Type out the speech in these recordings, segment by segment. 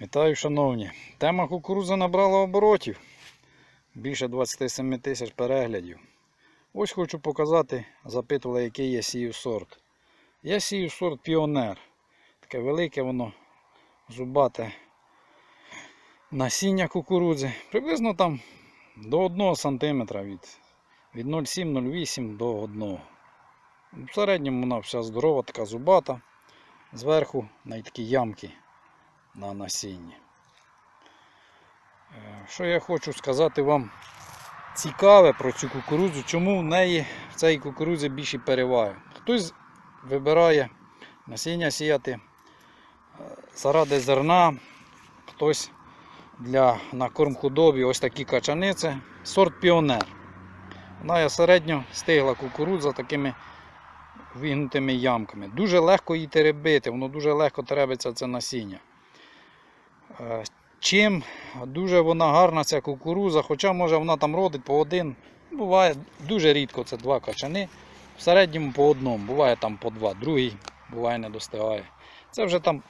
Вітаю, шановні. Тема кукурудзи набрала оборотів. Більше 27 тисяч переглядів. Ось хочу показати, запитували, який я сію сорт. Я сію сорт Піонер. Таке велике воно зубате насіння кукурудзи. Приблизно там до 1 см від, від 0,7-0,8 до 1. В середньому вона вся здорова, така зубата. Зверху на такі ямки на насінні. Е, Що я хочу сказати вам цікаве про цю кукурудзу, чому в неї в цій кукурудзі більші переваги. Хтось вибирає насіння сіяти е, заради зерна, хтось для на корм худобі, ось такі качаниці. Сорт піонер. Вона є середньо стигла кукурудза такими вигнутими ямками. Дуже легко її теребити, воно дуже легко теребиться це насіння. Чим дуже вона гарна ця кукуруза, хоча може вона там родить по один. Буває дуже рідко це два качани. В середньому по одному, буває там по два, другий буває не достигає. Це вже там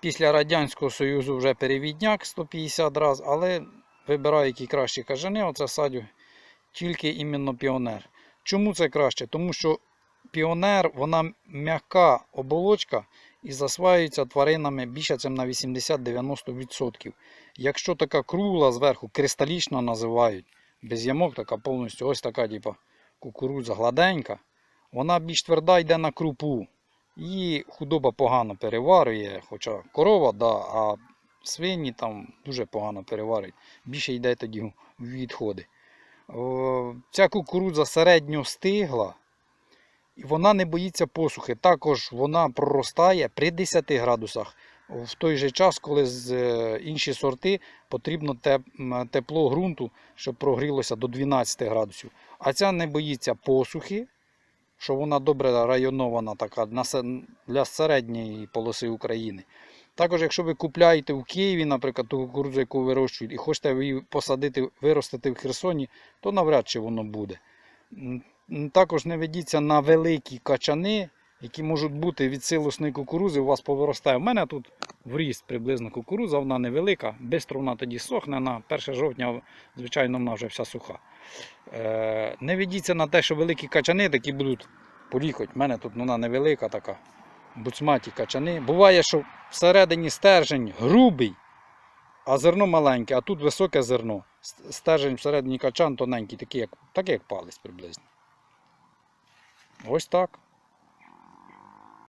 після Радянського Союзу вже перевідняк 150 раз, але вибираю які кращі кажани, оце садю тільки іменно піонер. Чому це краще? Тому що піонер, вона м'яка оболочка і засваюється тваринами більше цим на 80-90%. Якщо така кругла зверху, кристалічна називають, без ямок, така повністю ось така типу, кукурудза гладенька, вона більш тверда йде на крупу. Її худоба погано переварює, хоча корова, да, а свині там дуже погано переварюють. Більше йде тоді відходи. Ця кукурудза середньо стигла, і вона не боїться посухи. Також вона проростає при 10 градусах. В той же час, коли з е, інші сорти потрібно тепло ґрунту, щоб прогрілося до 12 градусів. А ця не боїться посухи, що вона добре районована така для середньої полоси України. Також, якщо ви купляєте в Києві, наприклад, ту кукурудзу, яку вирощують, і хочете її посадити, виростити в Херсоні, то навряд чи воно буде. Також не ведіться на великі качани, які можуть бути від силосної кукурузи, у вас повиростає. У мене тут вріст приблизно кукуруза, вона невелика, бистро вона тоді сохне, на 1 жовтня, звичайно, вона вже вся суха. Е, не ведіться на те, що великі качани такі будуть поріхоть. У мене тут вона невелика така, буцматі качани. Буває, що всередині стержень грубий, а зерно маленьке, а тут високе зерно. Стержень всередині качан тоненький, такий як, такий як палець приблизно. Ось так.